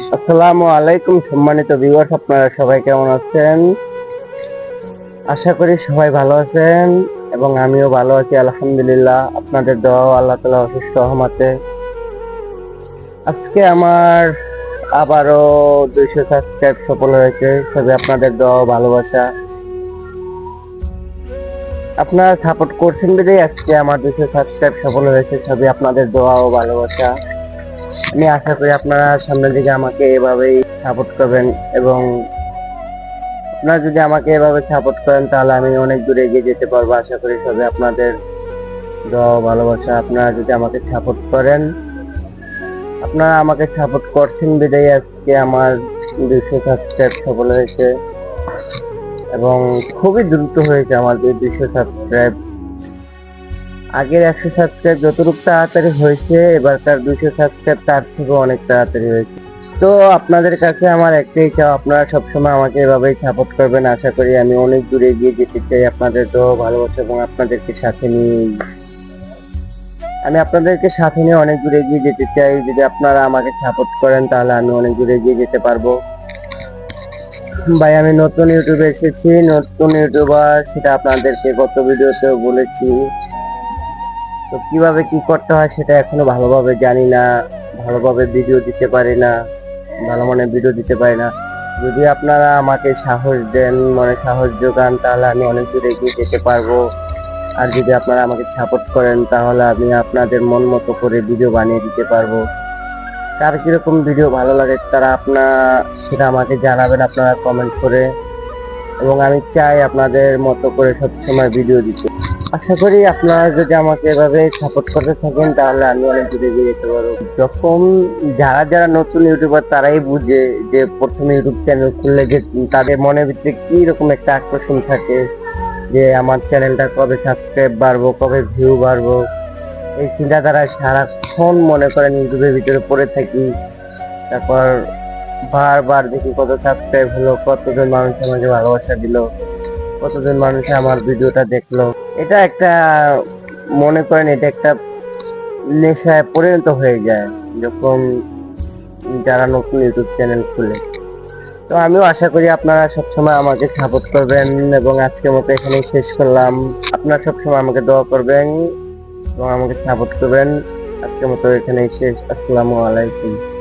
আসসালামু আলাইকুম, সম্মানিত ভিউয়ার্স আপনারা সবাই কেমন আছেন? আশা করি সবাই ভালো আছেন এবং আমিও ভালো আছি, আলহামদুলিল্লাহ। আপনাদের দোয়া আল্লাহ তালা অসুস্থ রহমাতে। আজকে আমার আবারও দুইশো সাবস্ক্রাইব সফল হয়েছে, সবই আপনাদের দোয়া ভালোবাসা। আপনারা সাপোর্ট করছেন বিধেই আজকে আমার দুইশো সাবস্ক্রাইব সফল হয়েছে, সবই আপনাদের দোয়া ও ভালোবাসা। আমি আশা করি আপনারা সামনের দিকে আমাকে এভাবেই সাপোর্ট করবেন এবং আপনারা যদি আমাকে এভাবে সাপোর্ট করেন, তাহলে আমি অনেক দূরে এগিয়ে যেতে পারব। আশা করি সবে আপনাদের দোয়া ভালোবাসা আপনারা যদি আমাকে সাপোর্ট করেন, আপনারা আমাকে সাপোর্ট করছেন বিদায়। আজকে আমার দুইশো সাবস্ক্রাইব সফল হয়েছে এবং খুবই দ্রুত হয়েছে আমার দুইশো সাবস্ক্রাইব আগের একশো সাবস্ক্রাইব যতটুকু তাড়াতাড়ি হয়েছে, এবারকার দুশো সাবস্ক্রাইব তার থেকে অনেক তাড়াতাড়ি হয়েছে। তো আপনাদের কাছে আমার একটাই চাও আপনারা সবসময় আমাকে এভাবেই সাপোর্ট করবেন। আশা করি আমি অনেক দূরে এগিয়ে যেতে চাই আপনাদের তো ভালোবাসা এবং আপনাদেরকে সাথে নিয়ে আমি আপনাদেরকে সাথে নিয়ে অনেক দূরে এগিয়ে যেতে চাই। যদি আপনারা আমাকে সাপোর্ট করেন, তাহলে আমি অনেক দূরে এগিয়ে যেতে পারব। ভাই, আমি নতুন ইউটিউবে এসেছি। নতুন ইউটিউবার সেটা আপনাদেরকে গত ভিডিওতেও বলেছি। তো কীভাবে কি করতে হয় সেটা এখনও ভালোভাবে জানি না, ভালোভাবে ভিডিও দিতে পারি না, ভালো মনে ভিডিও দিতে পারি না। যদি আপনারা আমাকে সাহস দেন, মনে সাহস যোগান, তাহলে আমি অনেক দূর এগিয়ে যেতে পারব। আর যদি আপনারা আমাকে সাপোর্ট করেন, তাহলে আমি আপনাদের মন মতো করে ভিডিও বানিয়ে দিতে পারব। কার কীরকম ভিডিও ভালো লাগে তারা আপনার সেটা আমাকে জানাবেন আপনারা কমেন্ট করে। এবং আমি চাই আপনাদের মতো করে সবসময় ভিডিও দিতে। আশা করি আপনারা যদি আমাকে এভাবে সাপোর্ট করতে থাকেন, তাহলে আমি অনেক দূরে এগিয়ে যেতে পারব। যখন যারা যারা নতুন ইউটিউবার তারাই বুঝে যে প্রথমে ইউটিউব চ্যানেল খুললে যে তাদের মনের ভিতরে কি রকম একটা আকর্ষণ থাকে, যে আমার চ্যানেলটা কবে সাবস্ক্রাইব বাড়বো, কবে ভিউ বাড়বো। এই চিন্তাধারা সারাক্ষণ মনে করেন ইউটিউবের ভিতরে পড়ে থাকি। তারপর বারবার দেখি কত সাবস্ক্রাইব হলো, কতজন মানুষ আমাকে ভালোবাসা দিল, কতজন মানুষ আমার ভিডিওটা দেখল। এটা একটা, মনে করেন এটা একটা নেশায় পরিণত হয়ে যায়, যখন যারা নতুন ইউটিউব চ্যানেল খুলে। তো আমিও আশা করি আপনারা সবসময় আমাকে সাপোর্ট করবেন এবং আজকের মতো এখানেই শেষ করলাম। আপনারা সবসময় আমাকে দোয়া করবেন এবং আমাকে সাপোর্ট করবেন। আজকের মতো এখানেই শেষ। আসসালামু আলাইকুম।